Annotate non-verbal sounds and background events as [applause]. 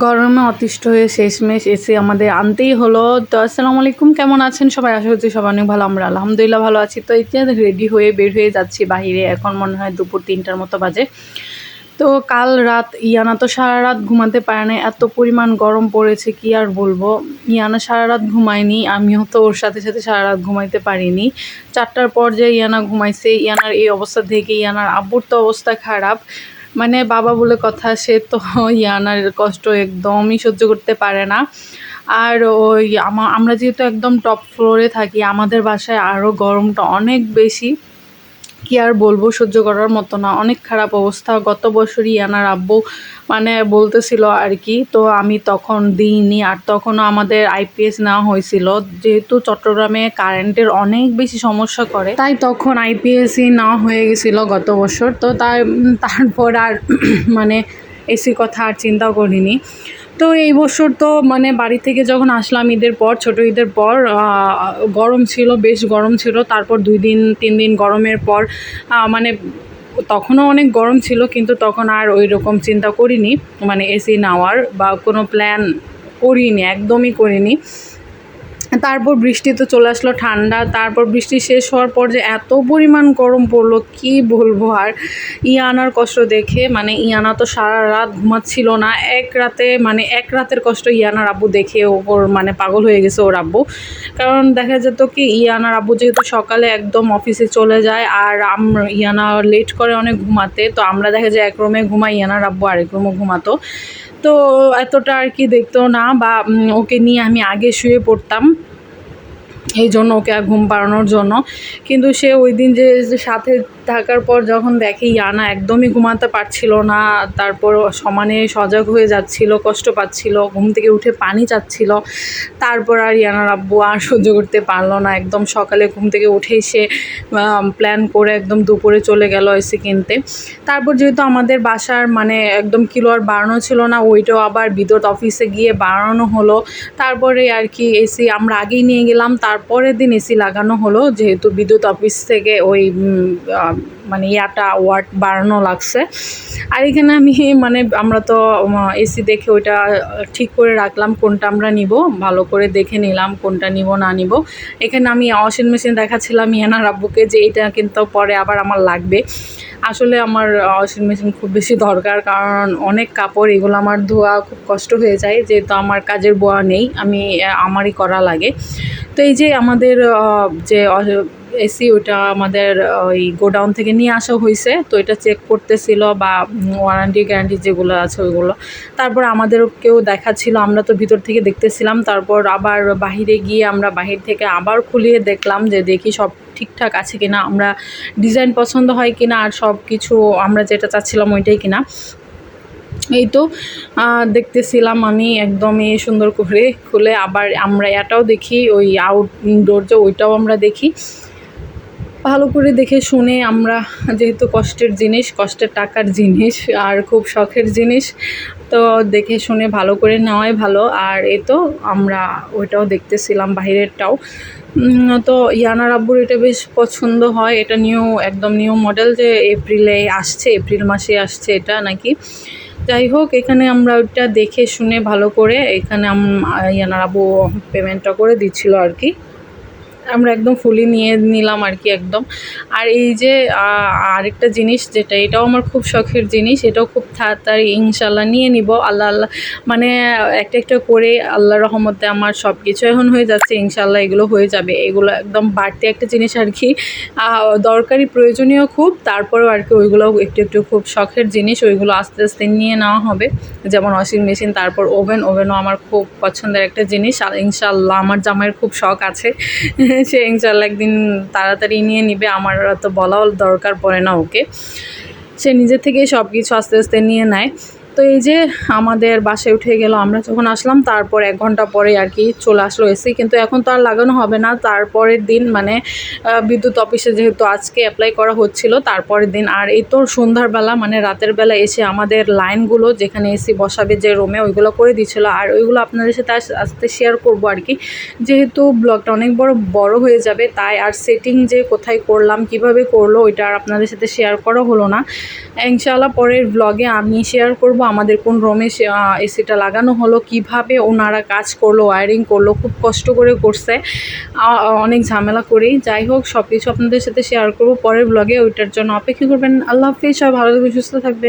গরমে অতিষ্ঠ হয়ে শেষমেশ এসে আমাদের আনতেই হলো। তো আসসালামু আলাইকুম, কেমন আছেন? সবাই আশা করছি সবাই অনেক ভালো, আমরা আলহামদুলিল্লাহ ভালো আছি। তো এই রেডি হয়ে বের হয়ে যাচ্ছি বাহিরে, এখন মনে হয় দুপুর তিনটার মতো বাজে। তো কাল রাত, ইয়ানা তো সারা রাত ঘুমাতে পারে না এত পরিমাণ গরম পড়েছে, কি আর বলব? ইয়ানা সারা রাত ঘুমায়নি, আমিও তো ওর সাথে সাথে সারা রাত ঘুমাইতে পারিনি। চারটার পর যে ইয়ানা ঘুমাইছে, ইয়ানার এই অবস্থা থেকে ইয়ানার আব্বুর তো অবস্থা খারাপ। মানে বাবা বলে কথা, সে তো [laughs] ইয়ানার কষ্ট একদমই সহ্য করতে পারে না। আর ওই আমরা যেহেতু একদম টপ ফ্লোরে থাকি, আমাদের বাসায় আরও গরমটা অনেক বেশি। কি আর বলব, সহ্য করার মতো না। অনেক খারাপ অবস্থা। গত বছরই আনার আব্বু মানে বলতেছিল আর কি, তো আমি তখন দিইনি। আর তখনও আমাদের আইপিএস নেওয়া হয়েছিল। যেহেতু চট্টগ্রামে কারেন্টের অনেক বেশি সমস্যা করে, তাই তখন আইপিএসই নেওয়া হয়ে গেছিল গত বছর। তো তাই তারপর আর [clears throat] মানে এসি কথা আর চিন্তা করিনি। তো এই বছর তো মানে বাড়ি থেকে যখন আসলাম ঈদের পর, ছোট ঈদের পর গরম ছিল, বেশ গরম ছিল। তারপর দুই দিন, তিন দিন গরমের পর মানে তখনও অনেক গরম ছিল, কিন্তু তখন আর ওই রকম চিন্তা করিনি। মানে এসি নেওয়ার বা কোনো প্ল্যান করিনি, একদমই করিনি। তারপর বৃষ্টি তো চলে আসলো, ঠান্ডা। তারপর বৃষ্টি শেষ হওয়ার পর যে এত পরিমাণ গরম পড়ল, কি বলব আর? ইয়ানার কষ্ট দেখে মানে ইয়ানা তো সারা রাত ঘুমাচ্ছিল না। এক রাতে মানে এক রাতের কষ্ট ইয়ানার আব্বু দেখে ওর মানে পাগল হয়ে গেছে ওর আব্বু। কারণ দেখা যেত কি, ইয়ানার আব্বু যেহেতু সকালে একদম অফিসে চলে যায় আর আম, ইয়ানা লেট করে অনেক ঘুমাতে, তো আমরা দেখা যায় এক রুমে ঘুমাই, ইয়ানার আব্বু আরেক রুমে ঘুমাতো। তো এতটা আর কি দেখতো না বা ওকে নিয়ে আমি আগে শুয়ে পড়তাম। এই জন্য ওকে আর ঘুম পাড়ানোর জন্য। কিন্তু সে ওই দিন যে সাথে থাকার পর যখন দেখে ইয়ানা একদমই ঘুমাতে পারছিল না, তারপর সমানে সজাগ হয়ে যাচ্ছিল, কষ্ট পাচ্ছিল, ঘুম থেকে উঠে পানি চাচ্ছিল, তারপর আর ইয়ানার আব্বু আর সহ্য করতে পারল না। একদম সকালে ঘুম থেকে উঠেই সে প্ল্যান করে একদম দুপুরে চলে গেল এসি কিনতে। তারপর যেহেতু আমাদের বাসার মানে একদম কিলো আর বাড়ানো ছিল না, ওইটাও আবার বিদ্যুৎ অফিসে গিয়ে বাড়ানো হলো। তারপরে আর কি এসি আমরা আগেই নিয়ে গেলাম, তারপরের দিন এসি লাগানো হলো, যেহেতু বিদ্যুৎ অফিস থেকে ওই মানে ইয়াটা ওয়াট বাড়ানো লাগছে। আর এখানে আমি মানে আমরা তো এসি দেখে ওইটা ঠিক করে রাখলাম, কোনটা আমরা নিব, ভালো করে দেখে নিলাম, কোনটা নিব, না নিব। এখানে আমি ওয়াশিং মেশিন দেখাচ্ছিলাম ইয়ানার আব্বুকে যে এটা কিন্তু পরে আবার আমার লাগবে। আসলে আমার ওয়াশিং মেশিন খুব বেশি দরকার, কারণ অনেক কাপড়, এগুলো আমার ধোয়া খুব কষ্ট হয়ে যায়, যেহেতু আমার কাজের বোয়া নেই, আমি আমারই করা লাগে। তো এই যে আমাদের যে এসি ওইটা আমাদের ওই গোডাউন থেকে নিয়ে আসা হয়েছে। তো এটা চেক করতেছিল বা ওয়ারেন্টি গ্যারান্টি যেগুলো আছে ওইগুলো। তারপর আমাদেরকেও দেখাচ্ছিল, আমরা তো ভিতর থেকে দেখতেছিলাম। তারপর আবার বাহিরে গিয়ে আমরা বাহির থেকে আবার খুলিয়ে দেখলাম যে দেখি সব ঠিকঠাক আছে কিনা, আমরা ডিজাইন পছন্দ হয় কিনা আর সব কিছু আমরা যেটা চাচ্ছিলাম ওইটাই কিনা। এই তো দেখতেছিলাম আমি একদমই সুন্দর করে খুলে আবার আমরা এটাও দেখি, ওই আউটডোর যে ওইটাও আমরা দেখি। ভালো করে দেখে শুনে আমরা যেহেতু কষ্টের জিনিস, কষ্টের টাকার জিনিস আর খুব শখের জিনিস, তো দেখে শুনে ভালো করে নেওয়াই ভালো। আর এ তো আমরা ওইটাও দেখতেছিলাম বাহিরেরটাও। তো ইয়ানার আব্বুর এটা বেশ পছন্দ হয়। এটা নিউ, একদম নিউ মডেল যে এপ্রিলে আসছে, এপ্রিল মাসে আসছে এটা নাকি। যাই হোক, এখানে আমরা ওইটা দেখে শুনে ভালো করে এখানে ইয়ানার আব্বু পেমেন্টটা করে দিচ্ছিল আর কি। আমরা একদম ফুলি নিয়ে নিলাম আর কি একদম। আর এই যে আরেকটা জিনিস যেটা, এটাও আমার খুব শখের জিনিস, এটাও খুব তাড়াতাড়ি ইনশাল্লাহ নিয়ে নিব। আল্লাহ আল্লাহ মানে একটা একটা করে আল্লাহ রহমতে আমার সব কিছু এখন হয়ে যাচ্ছে ইনশাল্লাহ এগুলো হয়ে যাবে। এগুলো একদম বাড়তি একটা জিনিস আর কি। দরকারি প্রয়োজনীয় খুব, তারপরেও আর কি ওইগুলো একটু একটু খুব শখের জিনিস, ওইগুলো আস্তে আস্তে নিয়ে নেওয়া হবে। যেমন ওয়াশিং মেশিন, তারপর ওভেন, ওভেনও আমার খুব পছন্দের একটা জিনিস। ইনশাল্লাহ আমার জামাইয়ের খুব শখ আছে। [laughs] সে ইনশাল্লাহ একদিন তাড়াতাড়ি নিয়ে নিবে। আমার তো বলাও দরকার পড়ে না ওকে। সে নিজে থেকেই সব কিছু আস্তে আস্তে নিয়ে নেয়। তো এই যে আমাদের বাসে উঠে গেল, আমরা যখন আসলাম তারপর এক ঘণ্টা পরে আর কি চলে আসলো এসি, কিন্তু এখন তো আর লাগানো হবে না। তারপরের দিন মানে বিদ্যুৎ অফিসে যেহেতু আজকে অ্যাপ্লাই করা হচ্ছিল, তারপরের দিন আর এই তো সন্ধ্যারবেলা মানে রাতের বেলা এসে আমাদের লাইনগুলো যেখানে এসি বসাবে যে রুমে ওইগুলো করে দিচ্ছিল। আর ওইগুলো আপনাদের সাথে আস্তে শেয়ার করব আর কি। যেহেতু ব্লগটা অনেক বড় বড় হয়ে যাবে, তাই আর সেটিং যে কোথায় করলাম, কীভাবে করল, ওইটা আর আপনাদের সাথে শেয়ার করা হলো না। ইনশাআল্লাহ পরের ব্লগে আমি শেয়ার করব। আমাদের কোন রুমে এসিটা লাগানো হলো, কীভাবে ওনারা কাজ করল ওয়ারিং করল, খুব কষ্ট করে করছে। অনেক ঝামেলা করেই। যাই হোক সব কিছু আপনাদের সাথে শেয়ার করব পরের ব্লগে ওইটার জন্য অপেক্ষা করবেন। আল্লাহ হাফিজ, সবাই ভালো থাকবে সুস্থ থাকবে